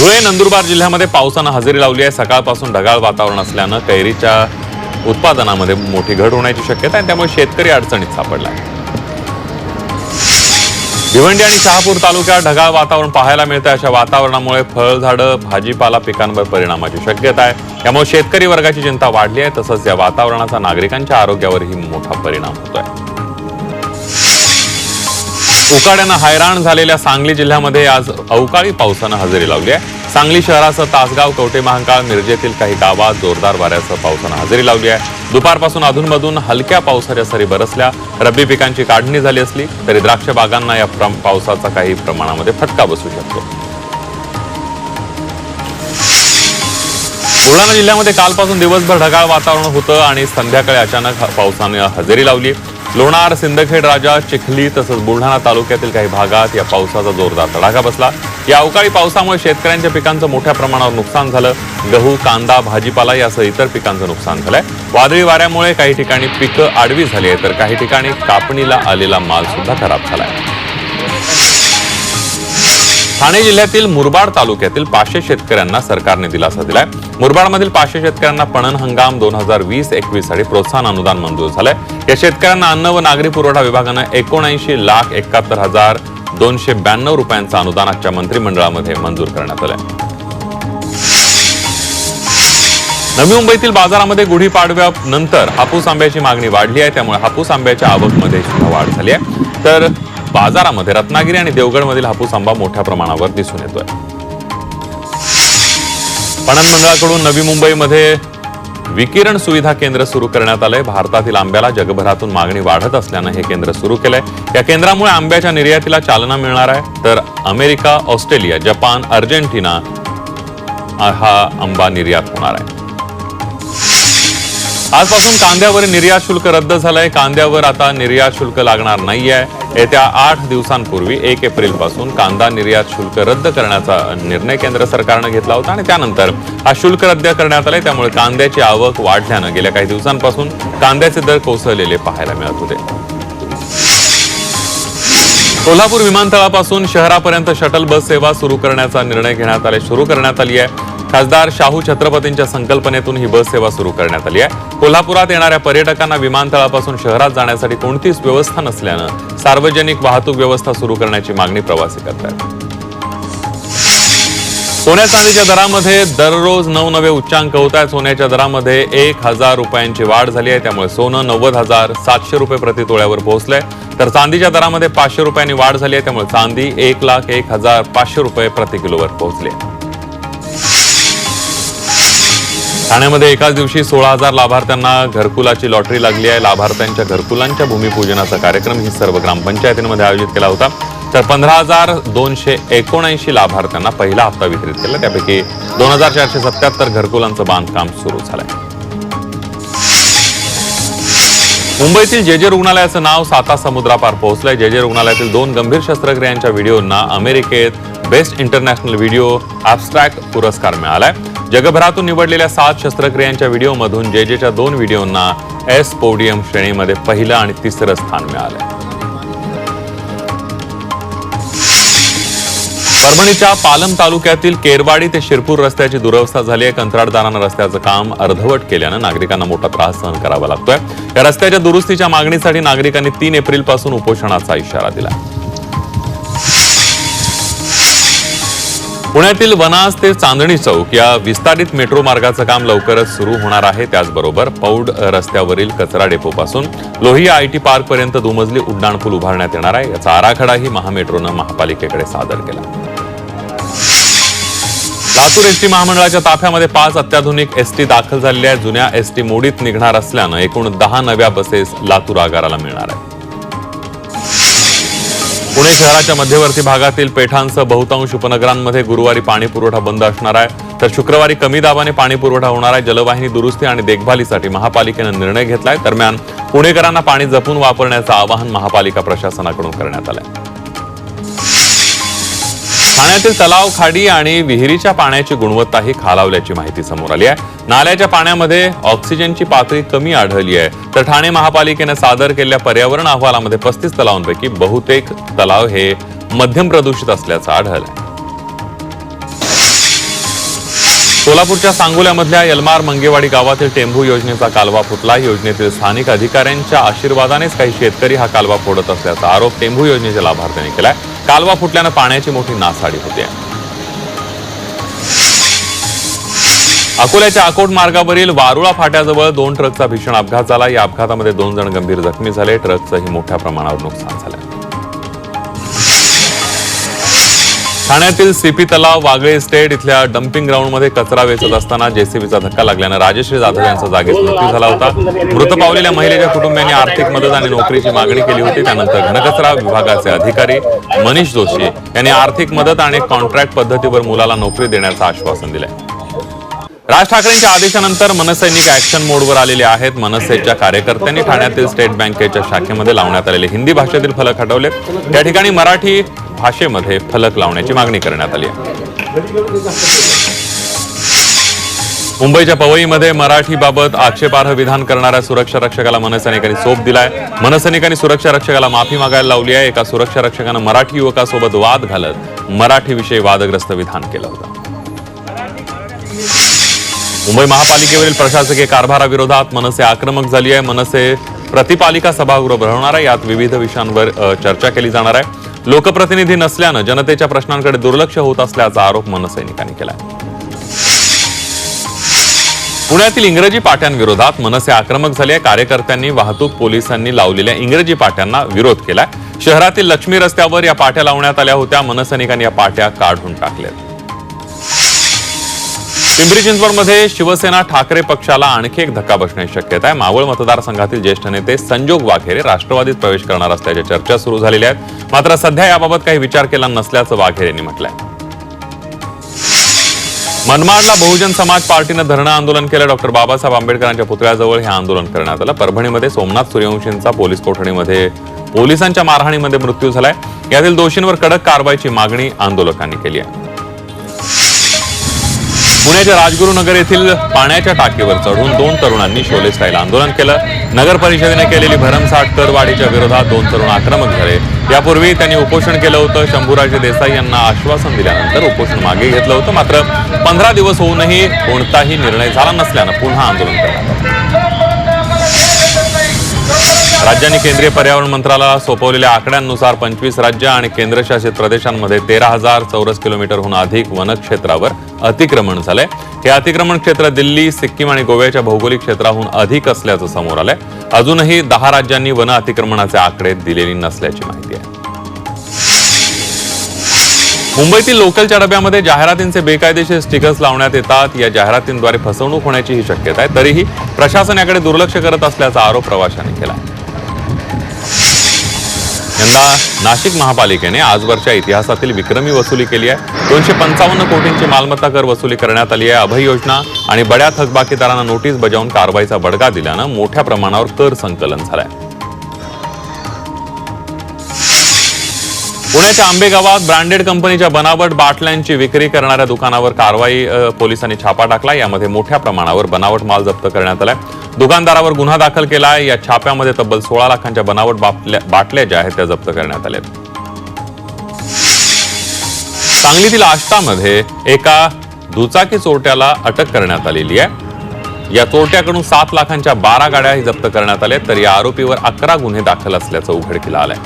धुळे नंदुरबार जिल्ह्यामध्ये पावसानं हजेरी लावली आहे. सकाळपासून ढगाळ वातावरण असल्यानं कैरीच्या उत्पादनामध्ये मोठी घट होण्याची शक्यता आहे. त्यामुळे शेतकरी अडचणीत सापडला आहे. भिवंडी आणि शहापूर तालुक्यात ढगाळ वातावरण पाहायला मिळतं अशा वातावरणामुळे फळझाडं भाजीपाला पिकांवर परिणामाची शक्यता आहे. त्यामुळे शेतकरी वर्गाची चिंता वाढली आहे. तसंच या वातावरणाचा नागरिकांच्या आरोग्यावरही मोठा परिणाम होतोय. उकाड्यानं हैराण झालेल्या सांगली जिल्ह्यामध्ये आज अवकाळी पावसानं हजेरी लावली आहे. सांगली शहरासह तासगाव कवटे महांकाळ मिरजेतील काही गावात जोरदार वाऱ्यासह पावसानं हजेरी लावली आहे. दुपारपासून अधूनमधून हलक्या पावसाच्या सरी बरसल्या. रब्बी पिकांची काढणी झाली असली तरी द्राक्ष बागांना या प्रम- पावसाचा काही प्रमाणामध्ये फटका बसू शकतो. बुलढाणा जिल्ह्यामध्ये कालपासून दिवसभर ढगाळ वातावरण होतं आणि संध्याकाळी अचानक ह- पावसाने हजेरी लावली. लोणार सिंदखेड राजा चिखली तसंच बुलढाणा तालुक्यातील काही भागात या पावसाचा जोरदार तडाखा बसला. या अवकाळी पावसामुळे शेतकऱ्यांच्या पिकांचं मोठ्या प्रमाणावर नुकसान झालं. गहू कांदा भाजीपाला यासह इतर पिकांचं नुकसान झालंय. वादळी वाऱ्यामुळे काही ठिकाणी पिकं आडवी झाली आहे तर काही ठिकाणी कापणीला आलेला माल सुद्धा खराब झालाय. ठाणे जिल्ह्यातील मुरबाड तालुक्यातील पाचशे शेतकऱ्यांना सरकारने दिलासा दिलाय. मुरबाडमधील पाचशे शेतकऱ्यांना पणन हंगाम दोन हजार वीस एकवीससाठी प्रोत्साहन अनुदान मंजूर झालंय. या शेतकऱ्यांना अन्न व नागरी पुरवठा विभागानं एकोणऐंशी लाख एकाहत्तर हजार दोनशे ब्याण्णव रुपयांचं अनुदान आजच्या मंत्रिमंडळामध्ये मंजूर करण्यात आलंय. नवी मुंबईतील बाजारामध्ये गुढीपाडव्यानंतर हापूस आंब्याची मागणी वाढली आहे. त्यामुळे हापूस आंब्याच्या आवकमध्ये सुद्धा वाढ झाली आहे. तर बाजारामध्ये रत्नागिरी आणि देवगडमधील हापूस आंबा मोठ्या प्रमाणावर दिसून येतोय. पणन मंडळाकडून नवी मुंबईमध्ये विकिरण सुविधा केंद्र सुरू करण्यात आलंय. भारतातील आंब्याला जगभरातून मागणी वाढत असल्यानं हे केंद्र सुरू केलंय. या केंद्रामुळे आंब्याच्या निर्यातीला चालना मिळणार आहे. तर अमेरिका ऑस्ट्रेलिया जपान अर्जेंटिना हा आंबा निर्यात होणार आहे. आजपासून कांद्यावर निर्यात शुल्क रद्द झालंय. कांद्यावर आता निर्यात शुल्क लागणार नाहीये. येत्या आठ दिवसांपूर्वी एक एप्रिलपासून कांदा निर्यात शुल्क रद्द करण्याचा निर्णय केंद्र सरकारनं घेतला होता आणि त्यानंतर हा शुल्क रद्द करण्यात आलाय. त्यामुळे कांद्याची आवक वाढल्यानं गेल्या काही दिवसांपासून कांद्याचे दर कोसळलेले पाहायला मिळत होते. कोल्हापूर विमानतळापासून शहरापर्यंत शटल बस सेवा सुरू करण्याचा निर्णय घेण्यात आले सुरू करण्यात आली आहे. खासदार शाहू छत्रपतींच्या संकल्पनेतून ही बस सेवा सुरू करण्यात आली आहे. कोल्हापुरात येणाऱ्या पर्यटकांना विमानतळापासून शहरात जाण्यासाठी कोणतीच व्यवस्था नसल्यानं सार्वजनिक वाहतूक व्यवस्था सुरू करण्याची मागणी प्रवासी करतात. सोन्या चांदीच्या दरामध्ये दररोज नवनवे उच्चांक होत आहेत. सोन्याच्या दरामध्ये एक हजार रुपयांची वाढ झाली आहे. त्यामुळे सोनं नव्वद हजार सातशे रुपये प्रति तोळ्यावर पोहोचलंय. तर चांदीच्या दरामध्ये पाचशे रुपयांनी वाढ झाली आहे. त्यामुळे चांदी एक लाख एक हजार पाचशे रुपये प्रति किलोवर पोहोचली आहे. ठाण्यामध्ये एकाच दिवशी सोळा हजार लाभार्थ्यांना घरकुलाची लॉटरी लागली आहे. लाभार्थ्यांच्या घरकुलांच्या भूमिपूजनाचा कार्यक्रम ही सर्व ग्रामपंचायतींमध्ये आयोजित केला होता. तर पंधरा हजार दोनशे एकोणऐंशी लाभार्थ्यांना पहिला हप्ता वितरित केला. त्यापैकी दोन हजार चारशे सत्याहत्तर घरकुलांचं बांधकाम सुरू झालंय. मुंबईतील जे जे रुग्णालयाचं नाव साता समुद्रापार पोहोचलंय. जे जे रुग्णालयातील दोन गंभीर शस्त्रक्रियांच्या व्हिडिओंना अमेरिकेत बेस्ट इंटरनॅशनल व्हिडिओ ॲबस्ट्रॅक्ट पुरस्कार मिळालाय. जगभरातून निवडलेल्या सात शस्त्रक्रियांच्या व्हिडिओमधून जे जेच्या दोन व्हिडिओंना एस पोडियम श्रेणीमध्ये पहिलं आणि तिसरं स्थान मिळालं. परभणीच्या पालम तालुक्यातील केरवाडी ते शिरपूर रस्त्याची दुरवस्था झाली आहे. कंत्राटदारानं रस्त्याचं काम अर्धवट केल्यानं नागरिकांना मोठा त्रास सहन करावा लागतोय. या रस्त्याच्या दुरुस्तीच्या मागणीसाठी नागरिकांनी तीन एप्रिलपासून उपोषणाचा इशारा दिला. पुण्यातील वनास ते चांदणी चौक या विस्तारित मेट्रो मार्गाचं काम लवकरच सुरू होणार आहे. त्याचबरोबर पौड रस्त्यावरील कचरा डेपोपासून लोहिया आय टी पार्क पर्यंत दुमजली उड्डाणपूल उभारण्यात येणार आहे. याचा आराखडाही महामेट्रोनं महापालिकेकडे सादर केला. लातूर एसटी महामंडळाच्या ताफ्यामध्ये पाच अत्याधुनिक एसटी दाखल झालेल्या जुन्या एसटी मोडीत निघणार असल्यानं एकूण दहा नव्या बसेस लातूर आगाराला मिळणार आहेत. पुणे शहराच्या मध्यवर्ती भागातील पेठांसह बहुतांश उपनगरांमध्ये गुरुवारी पाणी पुरवठा बंद असणार आहे. तर शुक्रवारी कमी दाबाने पाणी पुरवठा होणार आहे. जलवाहिनी दुरुस्ती आणि देखभालीसाठी महापालिकेनं निर्णय घेतलाय. दरम्यान पुणेकरांना पाणी जपून वापरण्याचं आवाहन महापालिका प्रशासनाकडून करण्यात आलंय. ठाण्यातील तलाव खाडी आणि विहिरीच्या पाण्याची गुणवत्ताही खालावल्याची माहिती समोर आली आहे. नाल्याच्या पाण्यामध्ये ऑक्सिजनची पातळी कमी आढळली आहे. तर ठाणे महापालिकेने सादर केलेल्या पर्यावरण अहवालामध्ये पस्तीस तलावांपैकी बहुतेक तलाव हे मध्यम प्रदूषित असल्याचं आढळलं सोलापूरच्या सांगोल्यामधल्या यलमार मंगेवाडी गावातील टेंभू योजनेचा कालवा फुटला. योजनेतील स्थानिक अधिकाऱ्यांच्या आशीर्वादानेच काही शेतकरी हा कालवा फोडत असल्याचा आरोप टेंभू योजनेच्या लाभार्थ्यांनी केलाय. कालवा फुटल्यानं पाण्याची मोठी नासाडी होते. अकोल्याच्या अकोट मार्गावरील वारुळा फाट्याजवळ दोन ट्रकचा भीषण अपघात झाला. या अपघातामध्ये दोन जण गंभीर जखमी झाले. ट्रकचंही मोठ्या प्रमाणावर नुकसान झालं. ठाण्यातील सीपी तलाव वागळे इस्टेट इथल्या डम्पिंग ग्राउंडमध्ये कचरा वेचत असताना जेसीबीचा धक्का लागल्यानं राजश्री जाधव यांचा जागीच मृत्यू झाला होता. मृत पावलेल्या महिलेच्या कुटुंबियांनी आर्थिक मदत आणि नोकरीची मागणी केली होती. त्यानंतर घनकचरा विभागाचे अधिकारी मनीष जोशी यांनी आर्थिक मदत आणि कॉन्ट्रॅक्ट पद्धतीवर मुलाला नोकरी देण्याचं आश्वासन दिलंय. राज ठाकरेंच्या आदेशानंतर मनसैनिक ऍक्शन मोडवर आलेले आहेत. मनसेच्या कार्यकर्त्यांनी ठाण्यातील स्टेट बँकेच्या शाखेमध्ये लावण्यात आलेले हिंदी भाषेतील फलक हटवले त्या ठिकाणी मराठी भाषेमध्ये फलक लावण्याची मागणी करण्यात आली आहे. मुंबईच्या पवईमध्ये मराठीबाबत आक्षेपार्ह विधान करणाऱ्या सुरक्षा रक्षकाला मनसैनिकांनी सोप दिलाय. मनसैनिकांनी सुरक्षा रक्षकाला माफी मागायला लावली आहे. एका सुरक्षा रक्षकानं मराठी युवकासोबत वाद घालत मराठीविषयी वादग्रस्त विधान केलं होतं. मुंबई महापालिकेवरील प्रशासकीय कारभाराविरोधात मनसे आक्रमक झाली आहे. मनसे प्रतिपालिका सभागृह भरवणार आहे. यात विविध विषयांवर चर्चा केली जाणार आहे. लोकप्रतिनिधी नसल्यानं जनतेच्या प्रश्नांकडे दुर्लक्ष होत असल्याचा आरोप मनसैनिकांनी केला पुण्यातील इंग्रजी पाट्यांविरोधात मनसे आक्रमक झाले आहे. कार्यकर्त्यांनी वाहतूक पोलिसांनी लावलेल्या इंग्रजी पाट्यांना विरोध केलाय. शहरातील लक्ष्मी रस्त्यावर या पाट्या लावण्यात आल्या होत्या. मनसैनिकांनी या पाट्या काढून टाकल्यात. पिंपरी चिंचवडमध्ये शिवसेना ठाकरे पक्षाला आणखी एक धक्का बसण्याची शक्यता आहे. मावळ मतदारसंघातील ज्येष्ठ नेते संजोग वाघेरे राष्ट्रवादीत प्रवेश करणार असल्याच्या चर्चा सुरू झालेल्या आहेत. मात्र सध्या याबाबत काही विचार केला नसल्याचं वाघेरे यांनी म्हटलंय. मनमाडला बहुजन समाज पार्टीनं धरणं आंदोलन केलं. डॉक्टर बाबासाहेब आंबेडकरांच्या पुतळ्याजवळ हे आंदोलन करण्यात आलं. परभणीमध्ये सोमनाथ सूर्यवंशींचा पोलीस कोठडीमध्ये पोलिसांच्या मारहाणीमध्ये मृत्यू झालाय. यातील दोषींवर कडक कारवाईची मागणी आंदोलकांनी केली आहे. पुण्याच्या राजगुरुनगर येथील पाण्याच्या टाकीवर चढून दोन तरुणांनी शोले स्टाईल आंदोलन केलं. नगर परिषदेने केलेली भरमसाठ करवाढीच्या विरोधात दोन तरुण आक्रमक झाले. यापूर्वी त्यांनी उपोषण केलं होतं. शंभूराजे देसाई यांना आश्वासन दिल्यानंतर उपोषण मागे घेतलं होतं. मात्र पंधरा दिवस होऊनही कोणताही निर्णय झाला नसल्यानं पुन्हा आंदोलन करण्यात आलं. राज्यांनी केंद्रीय पर्यावरण मंत्रालयाला सोपवलेल्या आकड्यांनुसार पंचवीस राज्य आणि केंद्रशासित प्रदेशांमध्ये तेरा हजार चौरस किलोमीटरहून अधिक वनक्षेत्रावर अतिक्रमण झालंय. हे अतिक्रमण क्षेत्र दिल्ली सिक्कीम आणि गोव्याच्या भौगोलिक क्षेत्राहून अधिक असल्याचं समोर आलंय. अजूनही दहा राज्यांनी वन अतिक्रमणाचे आकडे दिलेली नसल्याची माहिती आहे. मुंबईतील लोकलच्या डब्यामध्ये जाहिरातींचे बेकायदेशीर स्टिकर्स लावण्यात येतात. या जाहिरातींद्वारे फसवणूक होण्याची ही शक्यता आहे. तरीही प्रशासन याकडे दुर्लक्ष करत असल्याचा आरोप प्रवाशांनी केला यंदा नाशिक महापालिकेने आजवरच्या इतिहासातील विक्रमी वसुली केली आहे. दोनशे पंचावन्न कोटींची मालमत्ता कर वसुली करण्यात आली आहे. अभय योजना आणि बड्या थकबाकीदारांना नोटीस बजावून कारवाईचा बडगा दिल्यानं मोठ्या प्रमाणावर कर संकलन झालंय. पुण्याच्या आंबेगावात ब्रँडेड कंपनीच्या बनावट बाटल्यांची विक्री करणाऱ्या दुकानावर कारवाई पोलिसांनी छापा टाकला यामध्ये मोठ्या प्रमाणावर बनावट माल जप्त करण्यात आलाय. दुकानदारावर गुन्हा दाखल केला आहे या छाप्यामध्ये तब्बल सोळा लाखांच्या बनावट बाटल्या ज्या आहेत त्या जप्त करण्यात आल्या सांगलीतील आष्टामध्ये एका दुचाकी चोरट्याला अटक करण्यात आलेली आहे. या चोरट्याकडून सात लाखांच्या बारा गाड्याही जप्त करण्यात आल्या तर या आरोपीवर अकरा गुन्हे दाखल असल्याचं उघडकीला आलंय.